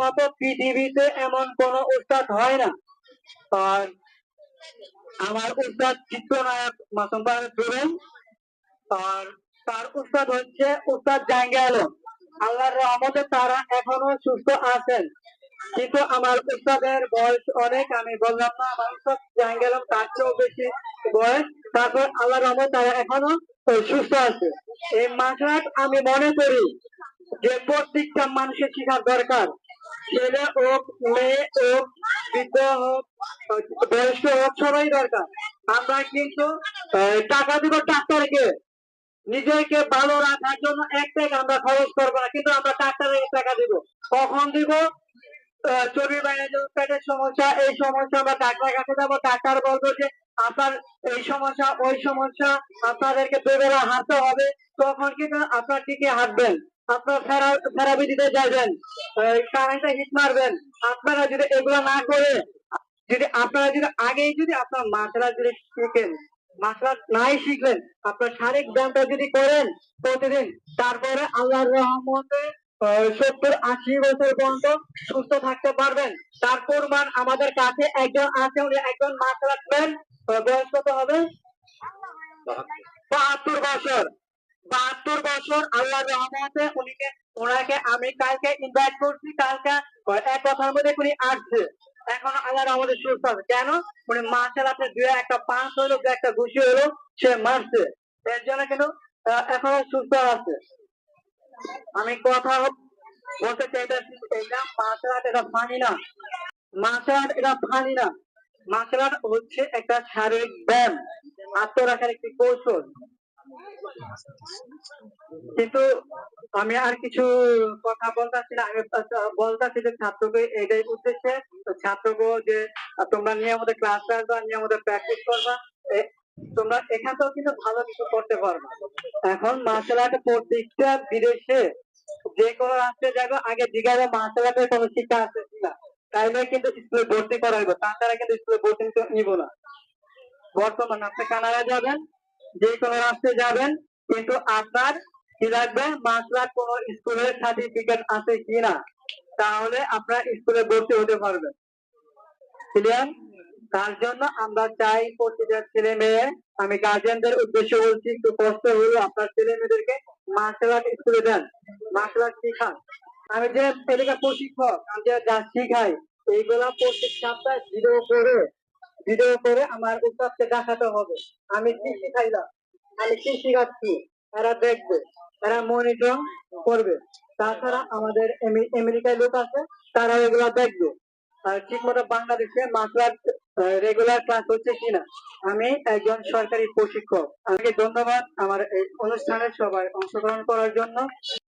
মতো পৃথিবীতে এমন কোন উস্তাদ হয় না। আর আমার উস্তাদ চিত্রনায়ক মাসুম পারভেজ আর তার উস্তাদ হচ্ছে উস্তাদ জাহাঙ্গীর আলম। আল্লাহর রহমতে তারা এখনও সুস্থ আছেন। কিন্তু আমার উস্তাদের বয়স অনেক, আমি বললাম না, আমার উস্তাদ জাহাঙ্গীর আলম তার চেয়েও বেশি বয়স। তারপর আল্লাহর রহমতে তারা এখনও সুস্থ আছে। এই মাসরাত আমি মনে করি যে প্রত্যেকটা মানুষের শেখার দরকার। ছেলে হোক, মেয়ে হোক, বৃদ্ধ হোক, বয়স্ক হোক সবাই দরকার। আমরা কিন্তু টাকা দিব ডাক্তারকে নিজেকে ভালো রাখার জন্য এক আমরা খরচ করব না, কিন্তু আমরা ডাক্তারের টাকা দিব। কখন দিব? চর্বি বাইরে পেটের সমস্যা, এই সমস্যা আমরা ডাক্তার কাছে যাব। ডাক্তার বলব যে, আপনার এই সমস্যা, ওই সমস্যা আপনাদেরকে দুবেলা হাঁটতে হবে। তখন কিন্তু আপনার ঠিকই হাঁটবেন। আপনার থেরাপি দিতে যাবেন কারেন্টে হিট মারবেন। আপনারা যদি এগুলো না করে যদি আপনারা যদি আগেই যদি আপনার মাছরা যদি শিখেন মাছরা নাই শিখলেন আপনার শারীরিক ব্যায়ামটা যদি করেন প্রতিদিন তারপরে আল্লাহর রহমতে সত্তর আশি বছর পর্যন্ত সুস্থ থাকতে পারবেন। তার প্রমাণ আমাদের কাছে একজন আছে উনি একজন মাছ রাখবেন বয়স কত হবে বাহাত্তর বছর। বাহাত্তর বছর আল্লাহর রহমতে উনিকে, ওনাকে আমি কালকে ইনভাইট করছি, কালকে এক কথার মধ্যে উনি আসছে। এখন আল্লাহর আমাদের সুস্থ আছে। কেন? উনি মাছের আপনি দুই একটা পাঁচ হলো দু একটা ঘুষি হলো সে মারছে। এর জন্য কিন্তু এখনও সুস্থ আছে। আমি কথা বলতে চাইতেছি এটা মাছের হাট এটা ফানি না। মাছের হাট এটা ফানি না। মাছের হাট হচ্ছে একটা শারীরিক ব্যায়াম আত্মরাখার একটি কৌশল। কিন্তু আমি আর কিছু কথা বলতেছি না। আমি বলতেছি যে ছাত্রকে এটাই উদ্দেশ্যে ছাত্রকে যে তোমরা নিয়মিত ক্লাস আসবা, নিয়মিত প্র্যাকটিস করবা তোমরা এখান থেকেও কিন্তু ভালো কিছু করতে পারবে। এখন মার্শাল আর্ট প্রত্যেকটা বিদেশে যে কোনো রাষ্ট্রে যাবে আগে জিজ্ঞাসা মার্শাল আর্টের কোনো শিক্ষা আছে কিনা। তাইলে কিন্তু স্কুলে ভর্তি করাইবো তাছাড়া কিন্তু স্কুলে ভর্তি নিব না। বর্তমানে আপনি কানাডা যাবেন যে কোনো রাষ্ট্রে যাবেন, কিন্তু আপনার কি লাগবে? মাসলার কোন স্কুলের সার্টিফিকেট আছে কিনা? তাহলে আপনার স্কুলে ভর্তি হতে পারবেন। ক্লিয়ার তার জন্য আমরা চাই প্রতিটা ছেলে মেয়ে, আমি গার্জিয়ানদের উদ্দেশ্যে বলছি, একটু কষ্ট হলো আপনার ছেলে মেয়েদেরকে মার্শাল আর্ট স্কুলে দেন। মার্শাল আর্ট শিখান। আমি যে এলাকা প্রশিক্ষক, আমি যে যা শিখাই, এইগুলা প্রত্যেক সপ্তাহে ভিডিও করে ভিডিও করে আমার উস্তাদকে দেখাতে হবে। আমি কি শিখাইলাম আমি কি শিখাচ্ছি এরা দেখবে, এরা মনিটর করবে। তাছাড়া আমাদের আমেরিকায় লোক আছে, তারা এগুলা দেখবে। আর ঠিক মতো বাংলাদেশে মাসলার রেগুলার ক্লাস হচ্ছে কিনা? আমি একজন সরকারি প্রশিক্ষক। আমাকে ধন্যবাদ আমার এই অনুষ্ঠানের সবাই অংশগ্রহণ করার জন্য।